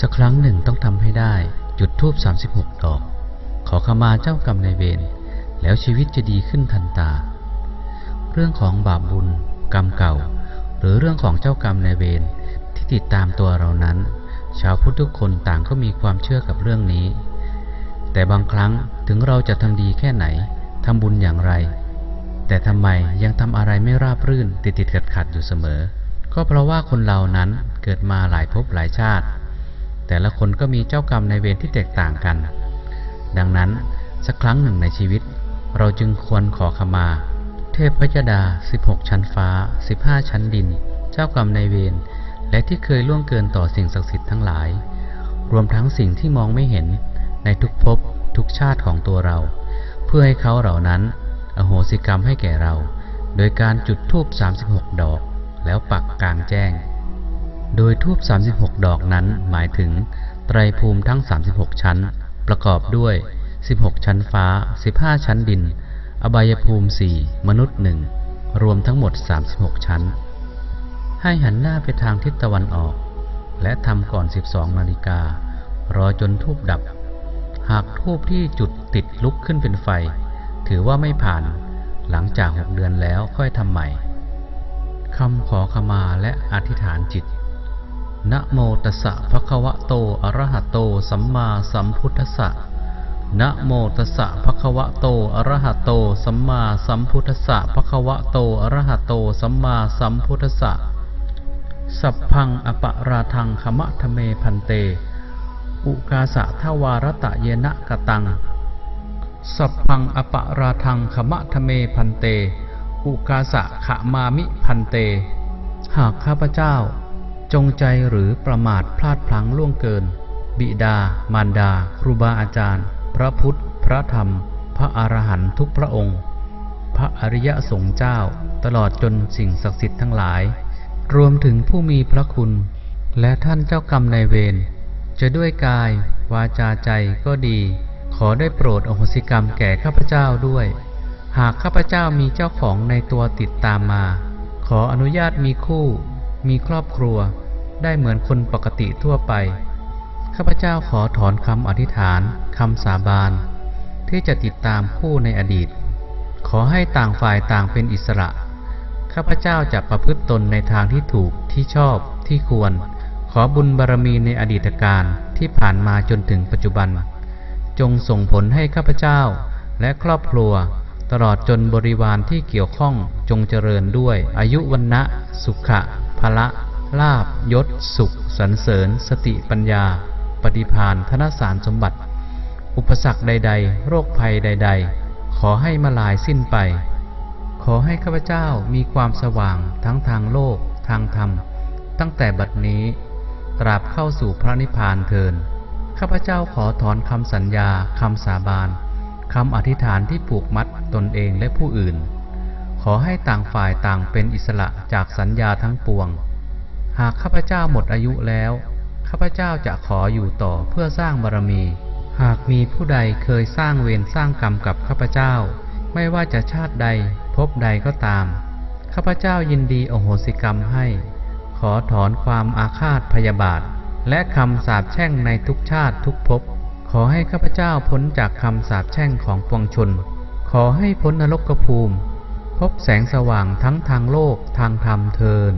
สักครั้งหนึ่งต้องทำให้ได้ จุดธูป36 ดอก ขอขมาเจ้ากรรมนายเวรแล้วชีวิตจะดีขึ้นทันตา เรื่องของบาปบุญ กรรมเก่า หรือเรื่องของเจ้ากรรมนายเวรที่ติดตามตัวเรานั้น ชาวพุทธทุกคนต่างก็มีความเชื่อกับเรื่องนี้ แต่บางครั้งถึงเราจะทำดีแค่ไหนทำบุญอย่างไร แต่ทำไมยังทำอะไรไม่ราบรื่นติดติดขัดขัดอยู่เสมอ ก็เพราะว่าคนเรานั้นเกิดมาหลายภพหลายชาติ แต่ละคนก็มีเจ้ากรรมในเวรที่แตกต่างกัน ดังนั้นสักครั้งหนึ่งในชีวิต เราจึงควรขอขมา เทพพยดา 16 ชั้นฟ้า 15 ชั้นดิน เจ้ากรรมในเวรและที่เคยล่วงเกินต่อสิ่งศักดิ์สิทธิ์ทั้งหลาย รวมทั้งสิ่งที่มองไม่เห็นในทุกภพทุกชาติของตัวเรา เพื่อให้เขาเหล่านั้น อโหสิกรรมให้แก่เรา โดยการจุดธูป36 ดอก แล้วปักกลางแจ้ง โดยทูบ36 ดอกนั้นหมายถึงไตรภูมิทั้ง 36 ชั้น ประกอบด้วย 16 ชั้นฟ้า 15 ชั้นดิน อบายภูมิ 4 มนุษย์หนึ่งรวมทั้งหมด 36 ชั้น ให้หันหน้าไปทางทิศตะวันออก และทำก่อน 12 นาฬิกา รอจนทูบดับ หากทูบที่จุดติดลุกขึ้นเป็นไฟ ถือว่าไม่ผ่านหลังจาก 6 เดือนแล้วค่อยทำใหม่คำขอขมาและอธิษฐานจิต นะโมตัสสะภะคะวะโต อะระหะโต สัมมาสัมพุทธัสสะนะโมตัสสะภะคะวะโต อะระหะโต สัมมาสัมพุทธัสสะภะคะวะโต อะระหะโต สัมมาสัมพุทธัสสะ สัพพังอปะราทังขมะทะเมพันเต อุกาสะทวารตะเยนะกตัง สัพพังอปะราทังขมะทะเมพันเต อุกาสะขะมามิพันเต หากข้าพเจ้า จงใจหรือประมาทพลาดพลั้งล่วงเกิน บิดา มารดา ครูบาอาจารย์ พระพุทธ พระธรรม พระอรหันตุกพระองค์ พระอริยสงฆ์เจ้า ตลอดจนสิ่งศักดิ์สิทธิ์ทั้งหลาย รวมถึงผู้มีพระคุณ และท่านเจ้ากรรมนายเวรจะด้วยกาย วาจาใจก็ดี ขอได้โปรดอโหสิกรรมแก่ข้าพเจ้าด้วย หากข้าพเจ้ามีเจ้าของในตัวติดตามมา ขออนุญาตมีคู่ มีครอบครัวได้เหมือนคนปกติทั่วไป ข้าพเจ้าขอถอนคำอธิษฐานคำสาบาน ที่จะติดตามคู่ในอดีต ขอให้ต่างฝ่ายต่างเป็นอิสระ ข้าพเจ้าจะประพฤติตนในทางที่ถูกที่ชอบที่ควร ขอบุญบารมีในอดีตการที่ผ่านมาจนถึงปัจจุบัน จงส่งผลให้ข้าพเจ้าและครอบครัวตลอดจนบริวารที่เกี่ยวข้องจงเจริญด้วยอายุวันนะสุขะ พละลาบยศสุขสรรเสริญ สติปัญญา ปฏิพานธนสารสมบัติ อุปสรรคใด ๆ โรคภัยใด ๆ ขอให้มาลายสิ้นไป ขอให้ข้าพเจ้ามีความสว่างทั้งทางโลกทางธรรม ตั้งแต่บัดนี้ ตราบเข้าสู่พระนิพพานเทินข้าพเจ้าขอถอนคำสัญญาคำสาบานคำอธิษฐานที่ผูกมัดตนเองและผู้อื่น ขอให้ต่างฝ่ายต่างเป็นอิสระจากสัญญาทั้งปวง หากข้าพเจ้าหมดอายุแล้ว ข้าพเจ้าจะขออยู่ต่อเพื่อสร้างบารมี หากมีผู้ใดเคยสร้างเวรสร้างกรรมกับข้าพเจ้า ไม่ว่าจะชาติใดภพใดก็ตาม ข้าพเจ้ายินดีอโหสิกรรมให้ ขอถอนความอาฆาตพยาบาท และคำสาปแช่งในทุกชาติทุกภพ ขอให้ข้าพเจ้าพ้นจากคำสาปแช่งของปวงชน ขอให้พ้นนรกภูมิ พบแสงสว่างทั้งทางโลกทางธรรมเทิน